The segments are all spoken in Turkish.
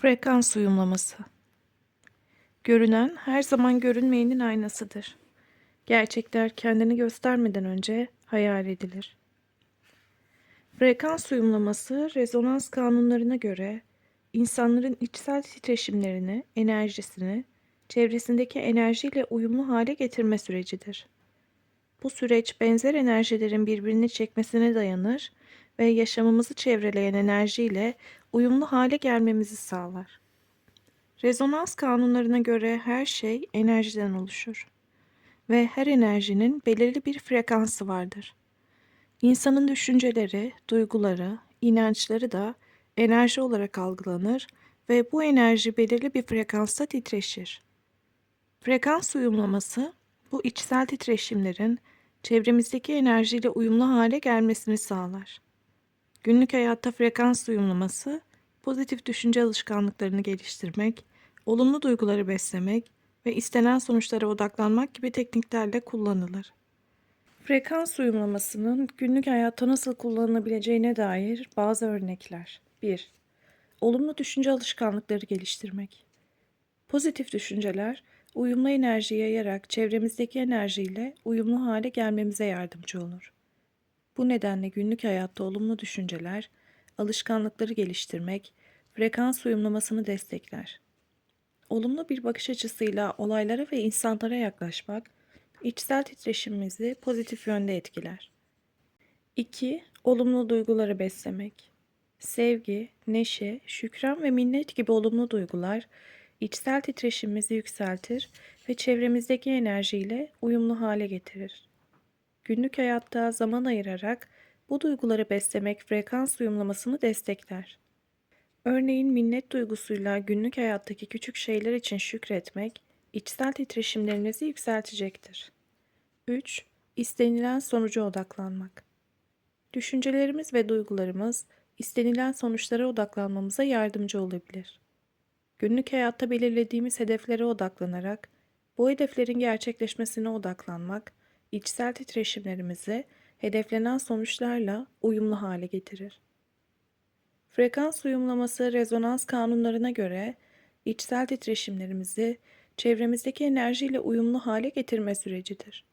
Frekans uyumlaması. Görünen her zaman görünmeyenin aynasıdır. Gerçekler kendini göstermeden önce hayal edilir. Frekans uyumlaması rezonans kanunlarına göre insanların içsel titreşimlerini, enerjisini çevresindeki enerjiyle uyumlu hale getirme sürecidir. Bu süreç benzer enerjilerin birbirini çekmesine dayanır ve yaşamımızı çevreleyen enerjiyle uyumlu hale gelmemizi sağlar. Rezonans kanunlarına göre her şey enerjiden oluşur ve her enerjinin belirli bir frekansı vardır. İnsanın düşünceleri, duyguları, inançları da enerji olarak algılanır ve bu enerji belirli bir frekansta titreşir. Frekans uyumlaması bu içsel titreşimlerin çevremizdeki enerjiyle uyumlu hale gelmesini sağlar. Günlük hayatta frekans uyumlaması, pozitif düşünce alışkanlıklarını geliştirmek, olumlu duyguları beslemek ve istenen sonuçlara odaklanmak gibi tekniklerle kullanılır. Frekans uyumlamasının günlük hayatta nasıl kullanılabileceğine dair bazı örnekler. 1. Olumlu düşünce alışkanlıkları geliştirmek. Pozitif düşünceler, uyumlu enerji yayarak çevremizdeki enerjiyle uyumlu hale gelmemize yardımcı olur. Bu nedenle günlük hayatta olumlu düşünceler, alışkanlıkları geliştirmek, frekans uyumlamasını destekler. Olumlu bir bakış açısıyla olaylara ve insanlara yaklaşmak, içsel titreşimimizi pozitif yönde etkiler. 2. Olumlu duyguları beslemek. Sevgi, neşe, şükran ve minnet gibi olumlu duygular içsel titreşimimizi yükseltir ve çevremizdeki enerjiyle uyumlu hale getirir. Günlük hayatta zaman ayırarak bu duyguları beslemek frekans uyumlamasını destekler. Örneğin minnet duygusuyla günlük hayattaki küçük şeyler için şükretmek içsel titreşimlerinizi yükseltecektir. 3. İstenilen sonuca odaklanmak. Düşüncelerimiz ve duygularımız istenilen sonuçlara odaklanmamıza yardımcı olabilir. Günlük hayatta belirlediğimiz hedeflere odaklanarak bu hedeflerin gerçekleşmesine odaklanmak içsel titreşimlerimizi hedeflenen sonuçlarla uyumlu hale getirir. Frekans uyumlaması rezonans kanunlarına göre içsel titreşimlerimizi çevremizdeki enerjiyle uyumlu hale getirme sürecidir.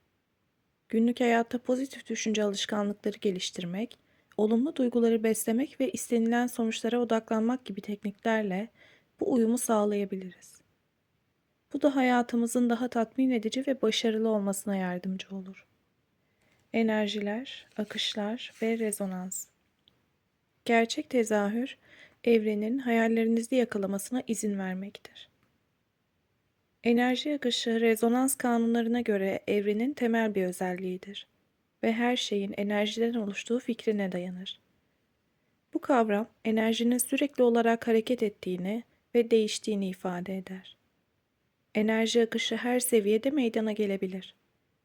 Günlük hayatta pozitif düşünce alışkanlıkları geliştirmek, olumlu duyguları beslemek ve istenilen sonuçlara odaklanmak gibi tekniklerle bu uyumu sağlayabiliriz. Bu da hayatımızın daha tatmin edici ve başarılı olmasına yardımcı olur. Enerjiler, akışlar ve rezonans. Gerçek tezahür, evrenin hayallerinizi yakalamasına izin vermektir. Enerji akışı rezonans kanunlarına göre evrenin temel bir özelliğidir ve her şeyin enerjiden oluştuğu fikrine dayanır. Bu kavram enerjinin sürekli olarak hareket ettiğini ve değiştiğini ifade eder. Enerji akışı her seviyede meydana gelebilir.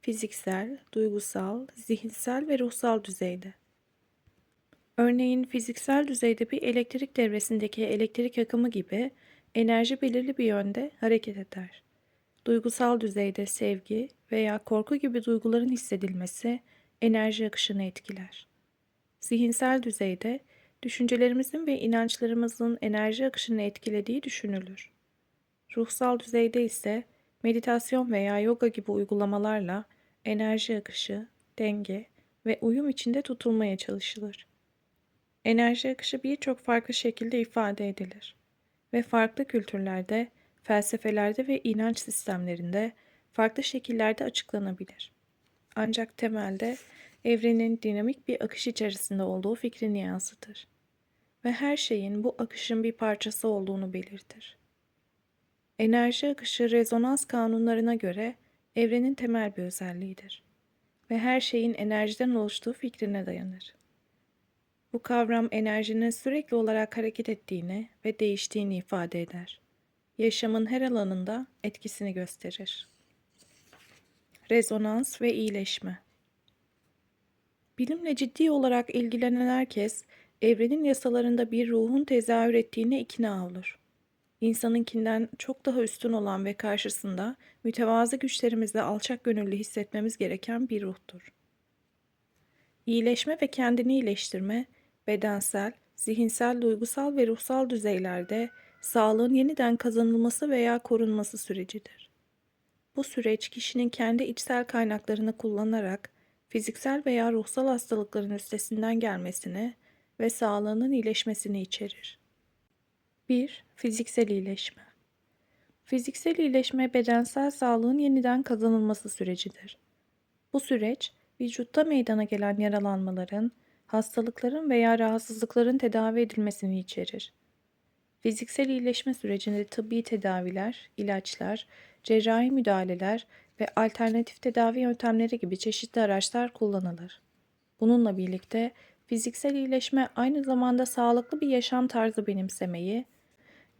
Fiziksel, duygusal, zihinsel ve ruhsal düzeyde. Örneğin fiziksel düzeyde bir elektrik devresindeki elektrik akımı gibi enerji belirli bir yönde hareket eder. Duygusal düzeyde sevgi veya korku gibi duyguların hissedilmesi enerji akışını etkiler. Zihinsel düzeyde düşüncelerimizin ve inançlarımızın enerji akışını etkilediği düşünülür. Ruhsal düzeyde ise meditasyon veya yoga gibi uygulamalarla enerji akışı, denge ve uyum içinde tutulmaya çalışılır. Enerji akışı birçok farklı şekilde ifade edilir ve farklı kültürlerde, felsefelerde ve inanç sistemlerinde farklı şekillerde açıklanabilir. Ancak temelde evrenin dinamik bir akış içerisinde olduğu fikrini yansıtır ve her şeyin bu akışın bir parçası olduğunu belirtir. Enerji akışı rezonans kanunlarına göre evrenin temel bir özelliğidir ve her şeyin enerjiden oluştuğu fikrine dayanır. Bu kavram enerjinin sürekli olarak hareket ettiğini ve değiştiğini ifade eder. Yaşamın her alanında etkisini gösterir. Rezonans ve iyileşme Bilimle ciddi olarak ilgilenen herkes, evrenin yasalarında bir ruhun tezahür ettiğine ikna olur. İnsanınkinden çok daha üstün olan ve karşısında mütevazı güçlerimizle alçak gönüllü hissetmemiz gereken bir ruhtur. İyileşme ve kendini iyileştirme, bedensel, zihinsel, duygusal ve ruhsal düzeylerde sağlığın yeniden kazanılması veya korunması sürecidir. Bu süreç kişinin kendi içsel kaynaklarını kullanarak fiziksel veya ruhsal hastalıkların üstesinden gelmesini ve sağlığının iyileşmesini içerir. 1. Fiziksel iyileşme Fiziksel iyileşme bedensel sağlığın yeniden kazanılması sürecidir. Bu süreç, vücutta meydana gelen yaralanmaların, hastalıkların veya rahatsızlıkların tedavi edilmesini içerir. Fiziksel iyileşme sürecinde tıbbi tedaviler, ilaçlar, cerrahi müdahaleler ve alternatif tedavi yöntemleri gibi çeşitli araçlar kullanılır. Bununla birlikte fiziksel iyileşme aynı zamanda sağlıklı bir yaşam tarzı benimsemeyi,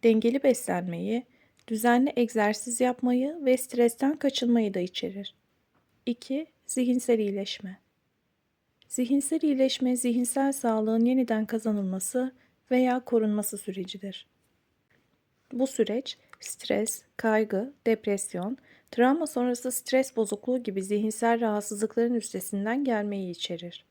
dengeli beslenmeyi, düzenli egzersiz yapmayı ve stresten kaçınmayı da içerir. 2. Zihinsel iyileşme. Zihinsel iyileşme, zihinsel sağlığın yeniden kazanılması veya korunması sürecidir. Bu süreç stres, kaygı, depresyon, travma sonrası stres bozukluğu gibi zihinsel rahatsızlıkların üstesinden gelmeyi içerir.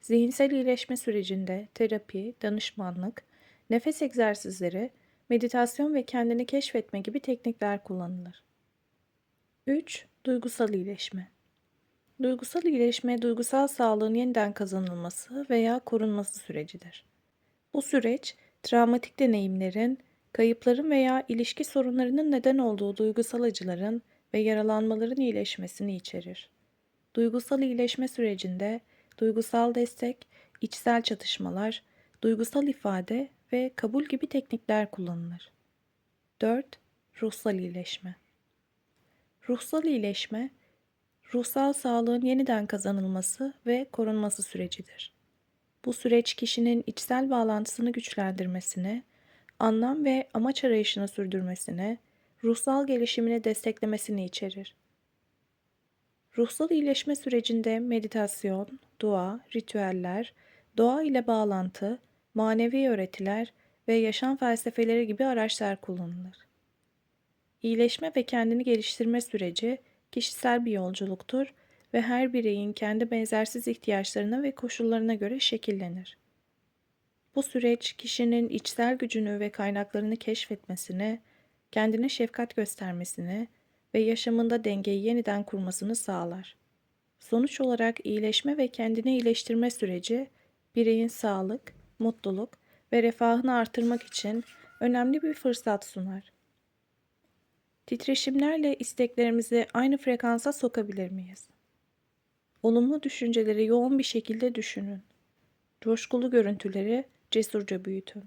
Zihinsel iyileşme sürecinde terapi, danışmanlık, nefes egzersizleri, meditasyon ve kendini keşfetme gibi teknikler kullanılır. 3. Duygusal iyileşme. Duygusal iyileşme, duygusal sağlığın yeniden kazanılması veya korunması sürecidir. Bu süreç, travmatik deneyimlerin, kayıpların veya ilişki sorunlarının neden olduğu duygusal acıların ve yaralanmaların iyileşmesini içerir. Duygusal iyileşme sürecinde duygusal destek, içsel çatışmalar, duygusal ifade ve kabul gibi teknikler kullanılır. 4. Ruhsal iyileşme. Ruhsal iyileşme, ruhsal sağlığın yeniden kazanılması ve korunması sürecidir. Bu süreç kişinin içsel bağlantısını güçlendirmesine, anlam ve amaç arayışını sürdürmesine, ruhsal gelişimini desteklemesini içerir. Ruhsal iyileşme sürecinde meditasyon, dua, ritüeller, doğa ile bağlantı, manevi öğretiler ve yaşam felsefeleri gibi araçlar kullanılır. İyileşme ve kendini geliştirme süreci kişisel bir yolculuktur ve her bireyin kendi benzersiz ihtiyaçlarına ve koşullarına göre şekillenir. Bu süreç kişinin içsel gücünü ve kaynaklarını keşfetmesini, kendine şefkat göstermesini ve yaşamında dengeyi yeniden kurmasını sağlar. Sonuç olarak iyileşme ve kendini iyileştirme süreci bireyin sağlık, mutluluk ve refahını artırmak için önemli bir fırsat sunar. Titreşimlerle isteklerimizi aynı frekansa sokabilir miyiz? Olumlu düşünceleri yoğun bir şekilde düşünün. Coşkulu görüntüleri cesurca büyütün.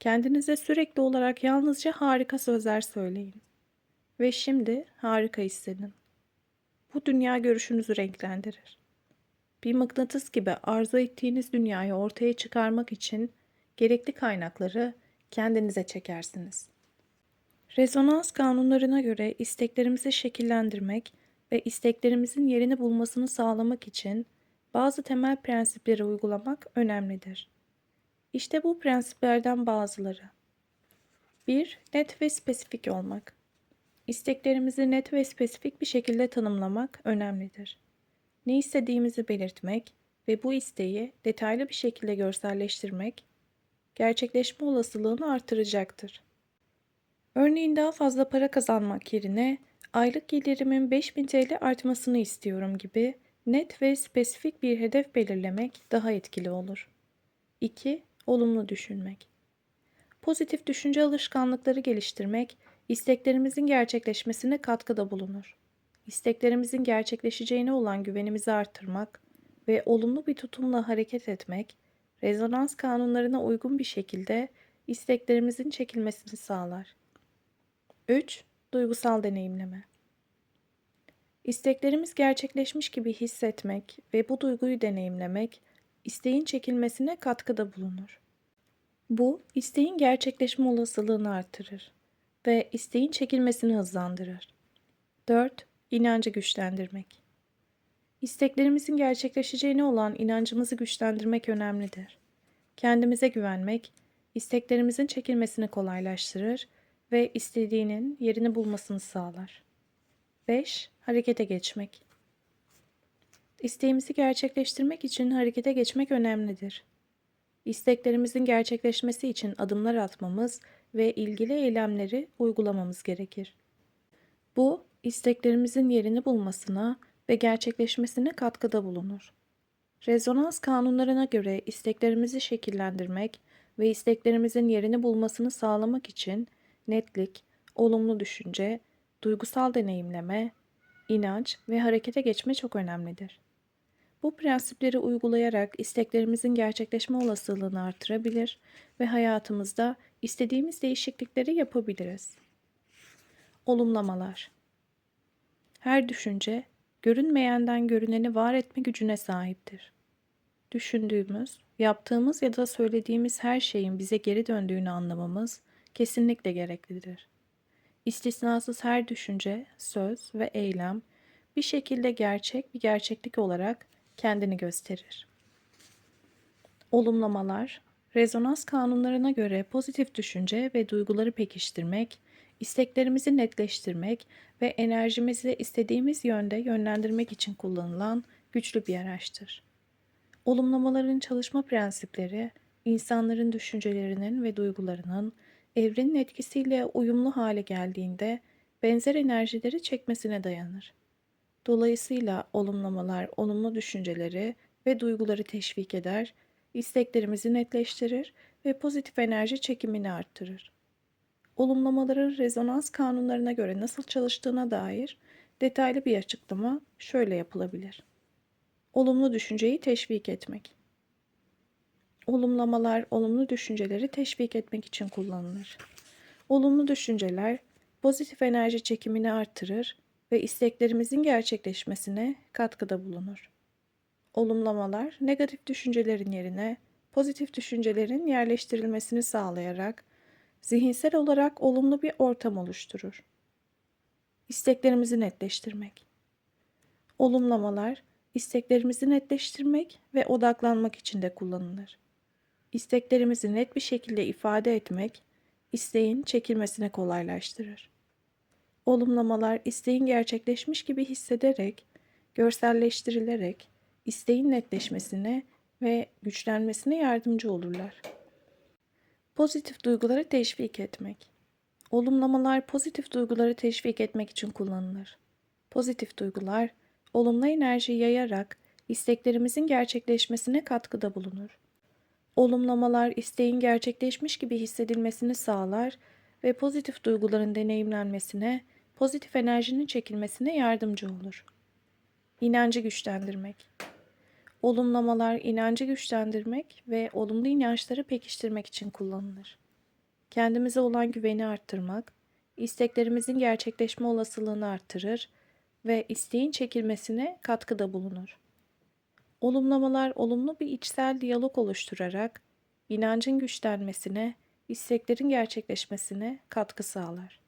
Kendinize sürekli olarak yalnızca harika sözler söyleyin. Ve şimdi harika hissedin. Bu dünya görüşünüzü renklendirir. Bir mıknatıs gibi arzu ettiğiniz dünyayı ortaya çıkarmak için gerekli kaynakları kendinize çekersiniz. Rezonans kanunlarına göre isteklerimizi şekillendirmek ve isteklerimizin yerini bulmasını sağlamak için bazı temel prensipleri uygulamak önemlidir. İşte bu prensiplerden bazıları. 1. Net ve spesifik olmak. İsteklerimizi net ve spesifik bir şekilde tanımlamak önemlidir. Ne istediğimizi belirtmek ve bu isteği detaylı bir şekilde görselleştirmek gerçekleşme olasılığını artıracaktır. Örneğin daha fazla para kazanmak yerine aylık gelirimin 5000 TL artmasını istiyorum gibi net ve spesifik bir hedef belirlemek daha etkili olur. 2. Olumlu düşünmek. Pozitif düşünce alışkanlıkları geliştirmek isteklerimizin gerçekleşmesine katkıda bulunur. İsteklerimizin gerçekleşeceğine olan güvenimizi artırmak ve olumlu bir tutumla hareket etmek, rezonans kanunlarına uygun bir şekilde isteklerimizin çekilmesini sağlar. 3. Duygusal deneyimleme. İsteklerimiz gerçekleşmiş gibi hissetmek ve bu duyguyu deneyimlemek, isteğin çekilmesine katkıda bulunur. Bu, isteğin gerçekleşme olasılığını artırır ve isteğin çekilmesini hızlandırır. 4. İnancı güçlendirmek. İsteklerimizin gerçekleşeceğine olan inancımızı güçlendirmek önemlidir. Kendimize güvenmek, isteklerimizin çekilmesini kolaylaştırır ve istediğinin yerini bulmasını sağlar. 5. Harekete geçmek. İsteğimizi gerçekleştirmek için harekete geçmek önemlidir. isteklerimizin gerçekleşmesi için adımlar atmamız ve ilgili eylemleri uygulamamız gerekir. Bu, isteklerimizin yerini bulmasına ve gerçekleşmesine katkıda bulunur. Rezonans kanunlarına göre isteklerimizi şekillendirmek ve isteklerimizin yerini bulmasını sağlamak için netlik, olumlu düşünce, duygusal deneyimleme, inanç ve harekete geçme çok önemlidir. Bu prensipleri uygulayarak isteklerimizin gerçekleşme olasılığını artırabilir ve hayatımızda istediğimiz değişiklikleri yapabiliriz. Olumlamalar Her düşünce, görünmeyenden görüneni var etme gücüne sahiptir. Düşündüğümüz, yaptığımız ya da söylediğimiz her şeyin bize geri döndüğünü anlamamız kesinlikle gereklidir. İstisnasız her düşünce, söz ve eylem bir şekilde gerçek bir gerçeklik olarak kendini gösterir. Olumlamalar, rezonans kanunlarına göre pozitif düşünce ve duyguları pekiştirmek, isteklerimizi netleştirmek ve enerjimizi istediğimiz yönde yönlendirmek için kullanılan güçlü bir araçtır. Olumlamaların çalışma prensipleri, insanların düşüncelerinin ve duygularının evrenin etkisiyle uyumlu hale geldiğinde benzer enerjileri çekmesine dayanır. Dolayısıyla olumlamalar olumlu düşünceleri ve duyguları teşvik eder, isteklerimizi netleştirir ve pozitif enerji çekimini arttırır. Olumlamaların rezonans kanunlarına göre nasıl çalıştığına dair detaylı bir açıklama şöyle yapılabilir. Olumlu düşünceyi teşvik etmek. Olumlamalar olumlu düşünceleri teşvik etmek için kullanılır. Olumlu düşünceler pozitif enerji çekimini artırır ve isteklerimizin gerçekleşmesine katkıda bulunur. Olumlamalar negatif düşüncelerin yerine pozitif düşüncelerin yerleştirilmesini sağlayarak zihinsel olarak olumlu bir ortam oluşturur. İsteklerimizi netleştirmek. Olumlamalar isteklerimizi netleştirmek ve odaklanmak için de kullanılır. İsteklerimizi net bir şekilde ifade etmek, isteğin çekilmesini kolaylaştırır. Olumlamalar isteğin gerçekleşmiş gibi hissederek, görselleştirilerek isteğin netleşmesine ve güçlenmesine yardımcı olurlar. Pozitif duyguları teşvik etmek. Olumlamalar pozitif duyguları teşvik etmek için kullanılır. Pozitif duygular olumlu enerji yayarak isteklerimizin gerçekleşmesine katkıda bulunur. Olumlamalar isteğin gerçekleşmiş gibi hissedilmesini sağlar ve pozitif duyguların deneyimlenmesine, pozitif enerjinin çekilmesine yardımcı olur. İnancı güçlendirmek. Olumlamalar inancı güçlendirmek ve olumlu inançları pekiştirmek için kullanılır. Kendimize olan güveni arttırmak, isteklerimizin gerçekleşme olasılığını artırır ve isteğin çekilmesine katkıda bulunur. Olumlamalar olumlu bir içsel diyalog oluşturarak inancın güçlenmesine, isteklerin gerçekleşmesine katkı sağlar.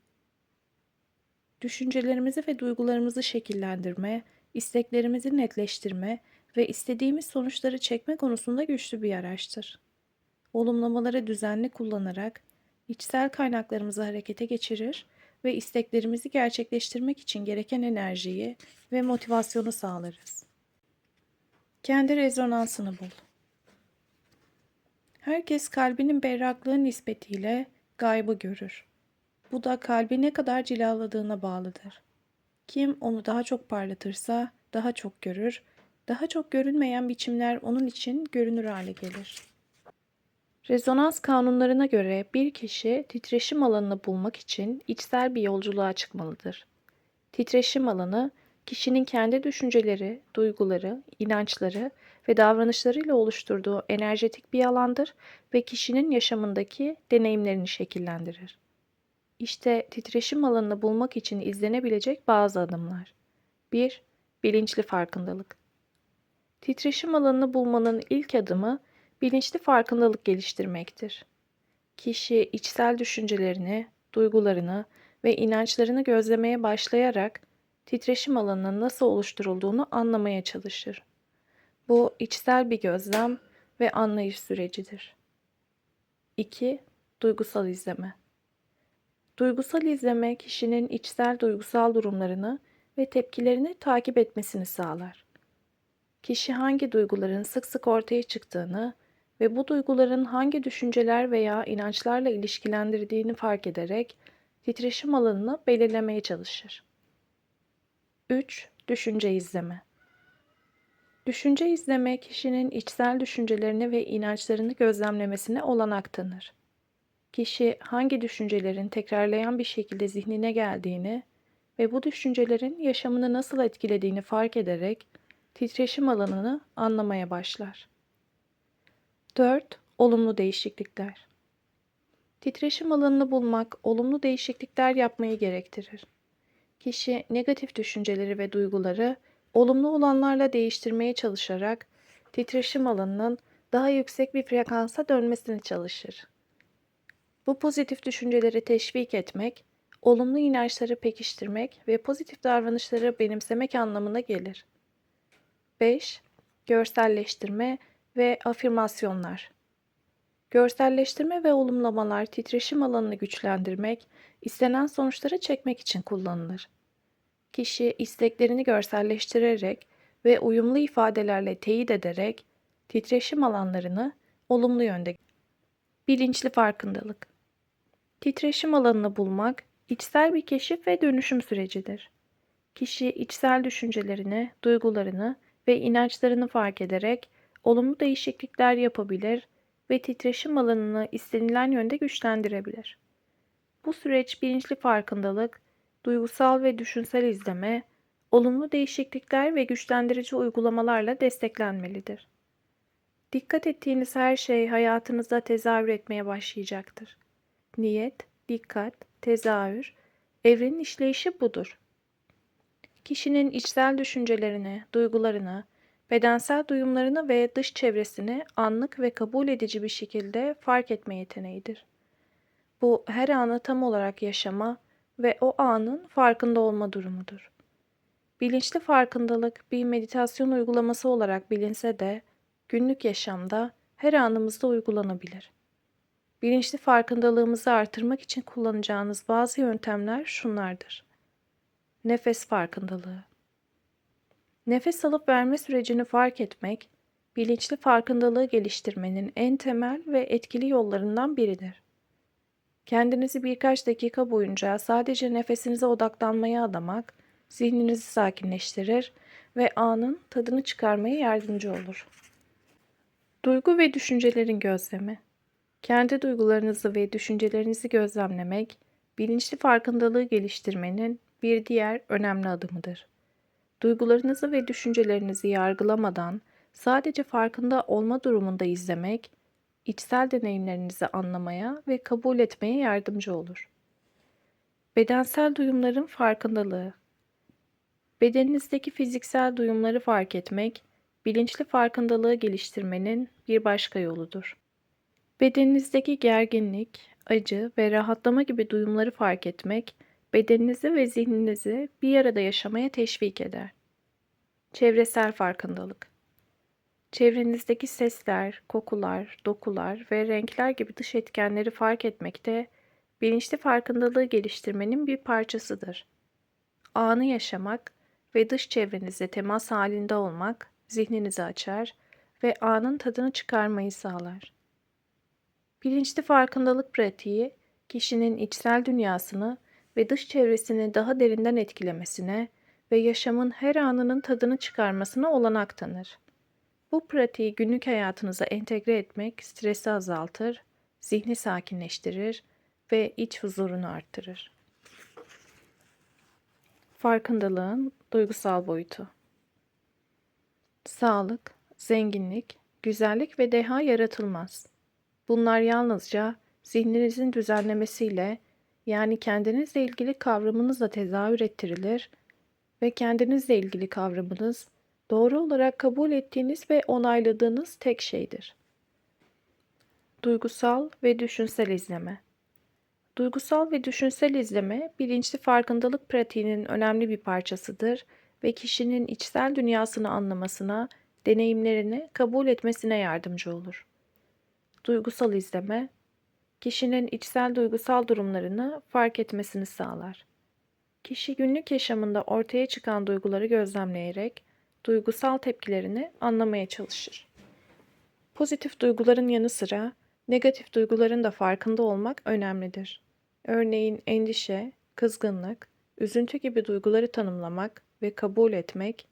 Düşüncelerimizi ve duygularımızı şekillendirme, isteklerimizi netleştirme ve istediğimiz sonuçları çekme konusunda güçlü bir araçtır. Olumlamaları düzenli kullanarak içsel kaynaklarımızı harekete geçirir ve isteklerimizi gerçekleştirmek için gereken enerjiyi ve motivasyonu sağlarız. Kendi rezonansını bul. Herkes kalbinin berraklığı nispetiyle gaybı görür. Bu da kalbi ne kadar cilaladığına bağlıdır. Kim onu daha çok parlatırsa daha çok görür, daha çok görünmeyen biçimler onun için görünür hale gelir. Rezonans kanunlarına göre bir kişi titreşim alanını bulmak için içsel bir yolculuğa çıkmalıdır. Titreşim alanı kişinin kendi düşünceleri, duyguları, inançları ve davranışlarıyla oluşturduğu enerjetik bir alandır ve kişinin yaşamındaki deneyimlerini şekillendirir. İşte titreşim alanını bulmak için izlenebilecek bazı adımlar. 1. Bilinçli farkındalık. Titreşim alanını bulmanın ilk adımı bilinçli farkındalık geliştirmektir. Kişi içsel düşüncelerini, duygularını ve inançlarını gözlemeye başlayarak titreşim alanının nasıl oluşturulduğunu anlamaya çalışır. Bu içsel bir gözlem ve anlayış sürecidir. 2. Duygusal izleme. Duygusal izleme kişinin içsel duygusal durumlarını ve tepkilerini takip etmesini sağlar. Kişi hangi duyguların sık sık ortaya çıktığını ve bu duyguların hangi düşünceler veya inançlarla ilişkilendirdiğini fark ederek titreşim alanını belirlemeye çalışır. 3. Düşünce izleme. Düşünce izleme kişinin içsel düşüncelerini ve inançlarını gözlemlemesine olanak tanır. Kişi hangi düşüncelerin tekrarlayan bir şekilde zihnine geldiğini ve bu düşüncelerin yaşamını nasıl etkilediğini fark ederek titreşim alanını anlamaya başlar. 4. Olumlu değişiklikler. Titreşim alanını bulmak olumlu değişiklikler yapmayı gerektirir. Kişi negatif düşünceleri ve duyguları olumlu olanlarla değiştirmeye çalışarak titreşim alanının daha yüksek bir frekansa dönmesini çalışır. Bu pozitif düşünceleri teşvik etmek, olumlu inançları pekiştirmek ve pozitif davranışları benimsemek anlamına gelir. 5. Görselleştirme ve afirmasyonlar. Görselleştirme ve olumlamalar titreşim alanını güçlendirmek, istenen sonuçları çekmek için kullanılır. Kişi isteklerini görselleştirerek ve uyumlu ifadelerle teyit ederek titreşim alanlarını olumlu yönde bilinçli farkındalık. Titreşim alanını bulmak içsel bir keşif ve dönüşüm sürecidir. Kişi içsel düşüncelerini, duygularını ve inançlarını fark ederek olumlu değişiklikler yapabilir ve titreşim alanını istenilen yönde güçlendirebilir. Bu süreç bilinçli farkındalık, duygusal ve düşünsel izleme, olumlu değişiklikler ve güçlendirici uygulamalarla desteklenmelidir. Dikkat ettiğiniz her şey hayatınızda tezahür etmeye başlayacaktır. Niyet, dikkat, tezahür, evrenin işleyişi budur. Kişinin içsel düşüncelerini, duygularını, bedensel duyumlarını ve dış çevresini anlık ve kabul edici bir şekilde fark etme yeteneğidir. Bu her anı tam olarak yaşama ve o anın farkında olma durumudur. Bilinçli farkındalık bir meditasyon uygulaması olarak bilinse de günlük yaşamda her anımızda uygulanabilir. Bilinçli farkındalığımızı artırmak için kullanacağınız bazı yöntemler şunlardır. Nefes farkındalığı. Nefes alıp verme sürecini fark etmek, bilinçli farkındalığı geliştirmenin en temel ve etkili yollarından biridir. Kendinizi birkaç dakika boyunca sadece nefesinize odaklanmaya adamak, zihninizi sakinleştirir ve anın tadını çıkarmaya yardımcı olur. Duygu ve düşüncelerin gözlemi. Kendi duygularınızı ve düşüncelerinizi gözlemlemek, bilinçli farkındalığı geliştirmenin bir diğer önemli adımıdır. Duygularınızı ve düşüncelerinizi yargılamadan sadece farkında olma durumunda izlemek, içsel deneyimlerinizi anlamaya ve kabul etmeye yardımcı olur. Bedensel duyumların farkındalığı Bedeninizdeki fiziksel duyumları fark etmek, bilinçli farkındalığı geliştirmenin bir başka yoludur. Bedeninizdeki gerginlik, acı ve rahatlama gibi duyumları fark etmek, bedeninizi ve zihninizi bir arada yaşamaya teşvik eder. Çevresel farkındalık Çevrenizdeki sesler, kokular, dokular ve renkler gibi dış etkenleri fark etmek de bilinçli farkındalığı geliştirmenin bir parçasıdır. Anı yaşamak ve dış çevrenizle temas halinde olmak zihninizi açar ve anın tadını çıkarmayı sağlar. Bilinçli farkındalık pratiği, kişinin içsel dünyasını ve dış çevresini daha derinden etkilemesine ve yaşamın her anının tadını çıkarmasına olanak tanır. Bu pratiği günlük hayatınıza entegre etmek stresi azaltır, zihni sakinleştirir ve iç huzurunu arttırır. Farkındalığın duygusal boyutu. Sağlık, zenginlik, güzellik ve deha yaratılmaz. Bunlar yalnızca zihninizin düzenlemesiyle yani kendinizle ilgili kavramınızla tezahür ettirilir ve kendinizle ilgili kavramınız doğru olarak kabul ettiğiniz ve onayladığınız tek şeydir. Duygusal ve düşünsel izleme Duygusal ve düşünsel izleme bilinçli farkındalık pratiğinin önemli bir parçasıdır ve kişinin içsel dünyasını anlamasına, deneyimlerini kabul etmesine yardımcı olur. Duygusal izleme, kişinin içsel duygusal durumlarını fark etmesini sağlar. Kişi günlük yaşamında ortaya çıkan duyguları gözlemleyerek duygusal tepkilerini anlamaya çalışır. Pozitif duyguların yanı sıra negatif duyguların da farkında olmak önemlidir. Örneğin endişe, kızgınlık, üzüntü gibi duyguları tanımlamak ve kabul etmek,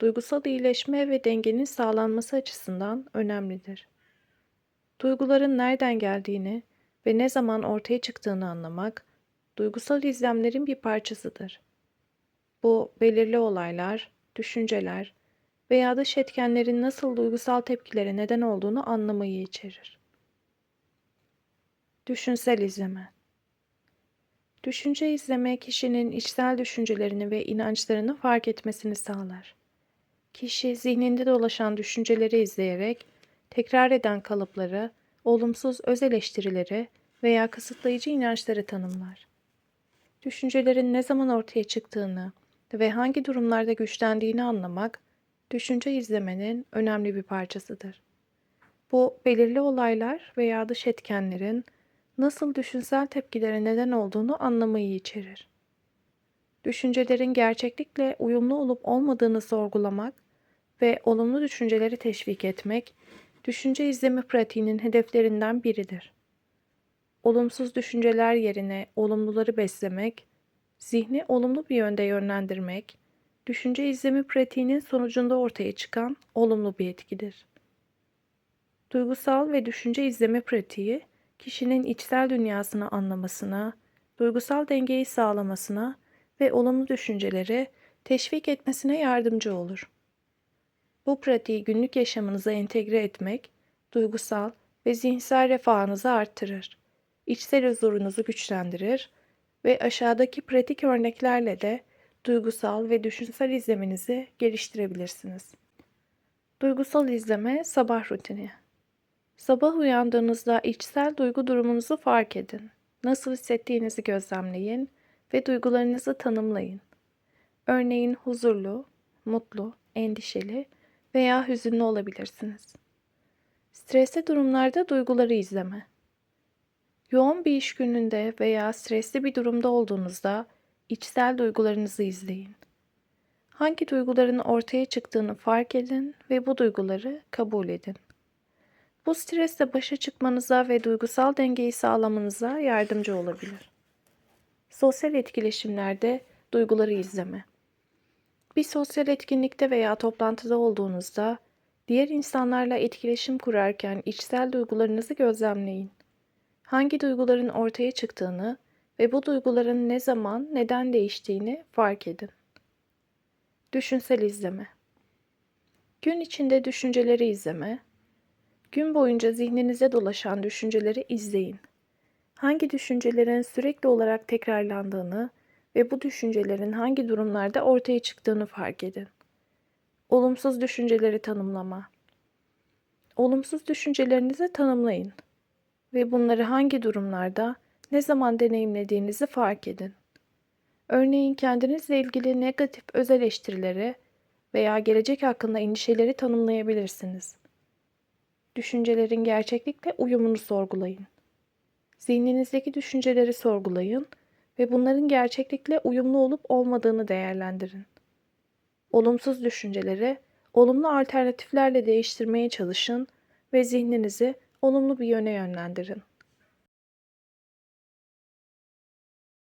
duygusal iyileşme ve dengenin sağlanması açısından önemlidir. Duyguların nereden geldiğini ve ne zaman ortaya çıktığını anlamak, duygusal izlemlerin bir parçasıdır. Bu belirli olaylar, düşünceler veya dış etkenlerin nasıl duygusal tepkilere neden olduğunu anlamayı içerir. Düşünsel izleme Düşünce izleme kişinin içsel düşüncelerini ve inançlarını fark etmesini sağlar. Kişi zihninde dolaşan düşünceleri izleyerek tekrar eden kalıpları, olumsuz öz eleştirileri veya kısıtlayıcı inançları tanımlar. Düşüncelerin ne zaman ortaya çıktığını ve hangi durumlarda güçlendiğini anlamak, düşünce izlemenin önemli bir parçasıdır. Bu belirli olaylar veya dış etkenlerin nasıl düşünsel tepkilere neden olduğunu anlamayı içerir. Düşüncelerin gerçeklikle uyumlu olup olmadığını sorgulamak ve olumlu düşünceleri teşvik etmek, düşünce izleme pratiğinin hedeflerinden biridir. Olumsuz düşünceler yerine olumluları beslemek, zihni olumlu bir yönde yönlendirmek, düşünce izleme pratiğinin sonucunda ortaya çıkan olumlu bir etkidir. Duygusal ve düşünce izleme pratiği, kişinin içsel dünyasını anlamasına, duygusal dengeyi sağlamasına ve olumlu düşünceleri teşvik etmesine yardımcı olur. Bu pratiği günlük yaşamınıza entegre etmek, duygusal ve zihinsel refahınızı arttırır, içsel huzurunuzu güçlendirir ve aşağıdaki pratik örneklerle de duygusal ve düşünsel izlemenizi geliştirebilirsiniz. Duygusal izleme sabah rutini. Sabah uyandığınızda içsel duygu durumunuzu fark edin. Nasıl hissettiğinizi gözlemleyin ve duygularınızı tanımlayın. Örneğin huzurlu, mutlu, endişeli veya hüzünlü olabilirsiniz. Stresli durumlarda duyguları izleme. Yoğun bir iş gününde veya stresli bir durumda olduğunuzda içsel duygularınızı izleyin. Hangi duyguların ortaya çıktığını fark edin ve bu duyguları kabul edin. Bu stresle başa çıkmanıza ve duygusal dengeyi sağlamanıza yardımcı olabilir. Sosyal etkileşimlerde duyguları izleme. Bir sosyal etkinlikte veya toplantıda olduğunuzda diğer insanlarla etkileşim kurarken içsel duygularınızı gözlemleyin. Hangi duyguların ortaya çıktığını ve bu duyguların ne zaman, neden değiştiğini fark edin. Düşünsel izleme. Gün içinde düşünceleri izleme. Gün boyunca zihninize dolaşan düşünceleri izleyin. Hangi düşüncelerin sürekli olarak tekrarlandığını ve bu düşüncelerin hangi durumlarda ortaya çıktığını fark edin. Olumsuz düşünceleri tanımlama. Olumsuz düşüncelerinizi tanımlayın ve bunları hangi durumlarda, ne zaman deneyimlediğinizi fark edin. Örneğin kendinizle ilgili negatif öz eleştirileri veya gelecek hakkında endişeleri tanımlayabilirsiniz. Düşüncelerin gerçeklikle uyumunu sorgulayın. Zihninizdeki düşünceleri sorgulayın ve bunların gerçeklikle uyumlu olup olmadığını değerlendirin. Olumsuz düşünceleri olumlu alternatiflerle değiştirmeye çalışın ve zihninizi olumlu bir yöne yönlendirin.